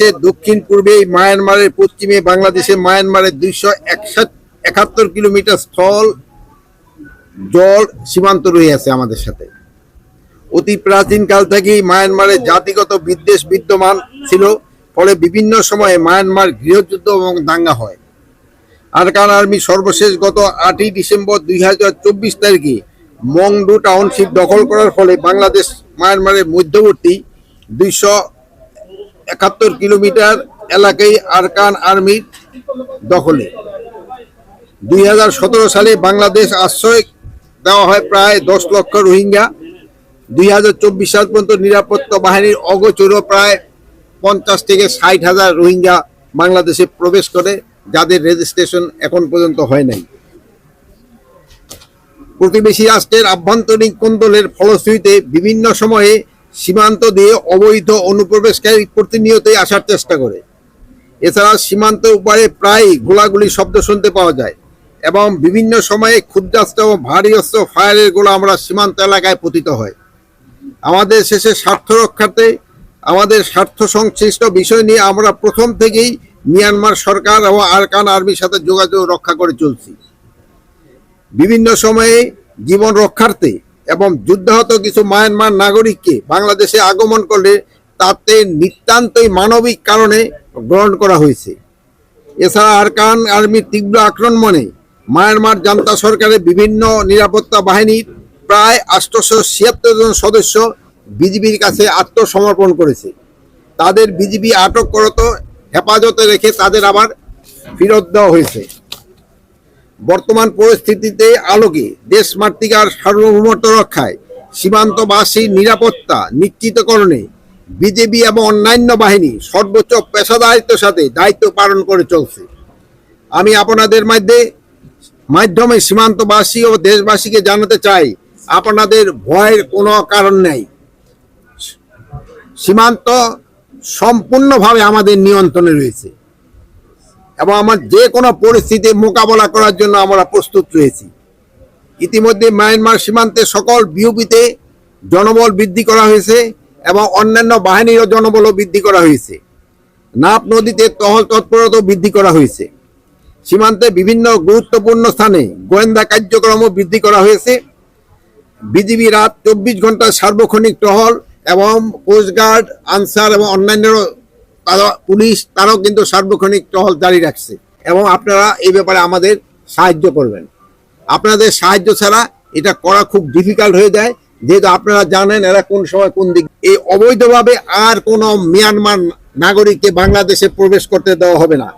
বাংলাদেশের দক্ষিণ পূর্বে মায়ানমারের, পশ্চিমে বাংলাদেশে মায়ানমারের দুইশো একাত্তর কিলোমিটার স্থল, জল সীমান্ত রয়েছে আমাদের সাথে। অতি প্রাচীন কাল থেকেই মায়ানমারের জাতিগত বিদ্বেষ বিদ্যমান ছিল, ফলে বিভিন্ন সময়ে মায়ানমার গৃহযুদ্ধ এবং দাঙ্গা হয়। আরকান আর্মি সর্বশেষ গত আটই ডিসেম্বর দুই হাজার চব্বিশ তারিখে মংডু টাউনশিপ দখল করার ফলে বাংলাদেশ, মায়ানমারের মধ্যবর্তী দুইশো একাত্তর কিলোমিটার এলাকায় আরকান আর্মির দখলে। দুই হাজার সতেরো সালে বাংলাদেশ আশ্রয় দেওয়া হয় প্রায় দশ লক্ষ রোহিঙ্গা। দুই হাজার চব্বিশ সাল পর্যন্ত নিরাপত্তা বাহিনীর অগোচর প্রায় পঞ্চাশ থেকে ষাট হাজার রোহিঙ্গা বাংলাদেশে প্রবেশ করে, যাদের রেজিস্ট্রেশন এখন পর্যন্ত হয় নাই। প্রতিবেশী রাষ্ট্রের আভ্যন্তরীণ কোন্দলের ফলশ্রুতিতে বিভিন্ন সময়ে সীমান্ত দিয়ে অবৈধ অনুপ্রবেশকারী প্রতিনিয়তই আসার চেষ্টা করে। এছাড়া সীমান্ত উপায়ে প্রায় গোলাগুলি শব্দ শুনতে পাওয়া যায় এবং বিভিন্ন সময়ে ক্ষুদ্রাস্ত্র ও ভারী অস্ত্র ফায়ারের গোলা আমরা সীমান্ত এলাকায় পতিত হয়। আমাদের শেষে স্বার্থ রক্ষার্থে আমাদের স্বার্থ সংশ্লিষ্ট বিষয় নিয়ে আমরা প্রথম থেকেই মিয়ানমার সরকার এবং আরকান আর্মির সাথে যোগাযোগ রক্ষা করে চলছি। বিভিন্ন সময়ে জীবন রক্ষার্থে এবং যুদ্ধাহত কিছু মায়ানমার নাগরিককে বাংলাদেশে আগমন করলে তাতে নিতান্তই মানবিক কারণে গ্রহণ করা হয়েছে। এছাড়া আরকান আর্মির তীব্র আক্রমণে মায়ানমার জান্তা সরকারের বিভিন্ন নিরাপত্তা বাহিনীর প্রায় আটশোশো ছিয়াত্তর জন সদস্য বিজিবির কাছে আত্মসমর্পণ করেছে। তাদের বিজিবি আটক করত হেফাজতে রেখে তাদের আবার ফেরত দেওয়া হয়েছে। বর্তমান পরিস্থিতিতে আলোকে দেশ মাতৃকার সার্বভৌমত্ব রক্ষায় সীমান্তবাসীর নিরাপত্তা নিশ্চিতকরণে বিজেপি এবং অন্যান্য বাহিনী সর্বোচ্চ পেশাদারিত্বের সাথে দায়িত্ব পালন করে চলছে। আমি আপনাদের মধ্যে মাধ্যমে সীমান্তবাসী ও দেশবাসীকে জানাতে চাই, আপনাদের ভয়ের কোনো কারণ নেই। সীমান্ত সম্পূর্ণভাবে আমাদের নিয়ন্ত্রণে রয়েছে। এবং আমার যে কোনো পরিস্থিতি মোকাবেলা করার জন্য আমরা প্রস্তুত রয়েছি। ইতিমধ্যে মায়ানমার সীমান্তে সকল বিউপিতে জনবল বৃদ্ধি করা হয়েছে এবং অন্যান্য বাহিনীরও জনবলও বৃদ্ধি করা হয়েছে। নাপ নদীতে তহল তৎপরতা বৃদ্ধি করা হয়েছে। সীমান্তে বিভিন্ন গুরুত্বপূর্ণ স্থানে গোয়েন্দা কার্যক্রমও বৃদ্ধি করা হয়েছে। বিজিবি রাত চব্বিশ ঘণ্টা সার্বক্ষণিক টহল এবং কোস্টগার্ড, আনসার এবং অন্যান্য পুলিশ, তারাও কিন্তু সার্বক্ষণিক টহল জারি রাখছে। এবং আপনারা এই ব্যাপারে আমাদের সাহায্য করবেন। আপনাদের সাহায্য ছাড়া এটা করা খুব ডিফিকাল্ট হয়ে যায়। যেহেতু আপনারা জানেন এরা কোন সময় কোন দিক এই অবৈধভাবে আর কোনো মিয়ানমার নাগরিককে বাংলাদেশে প্রবেশ করতে দেওয়া হবে না।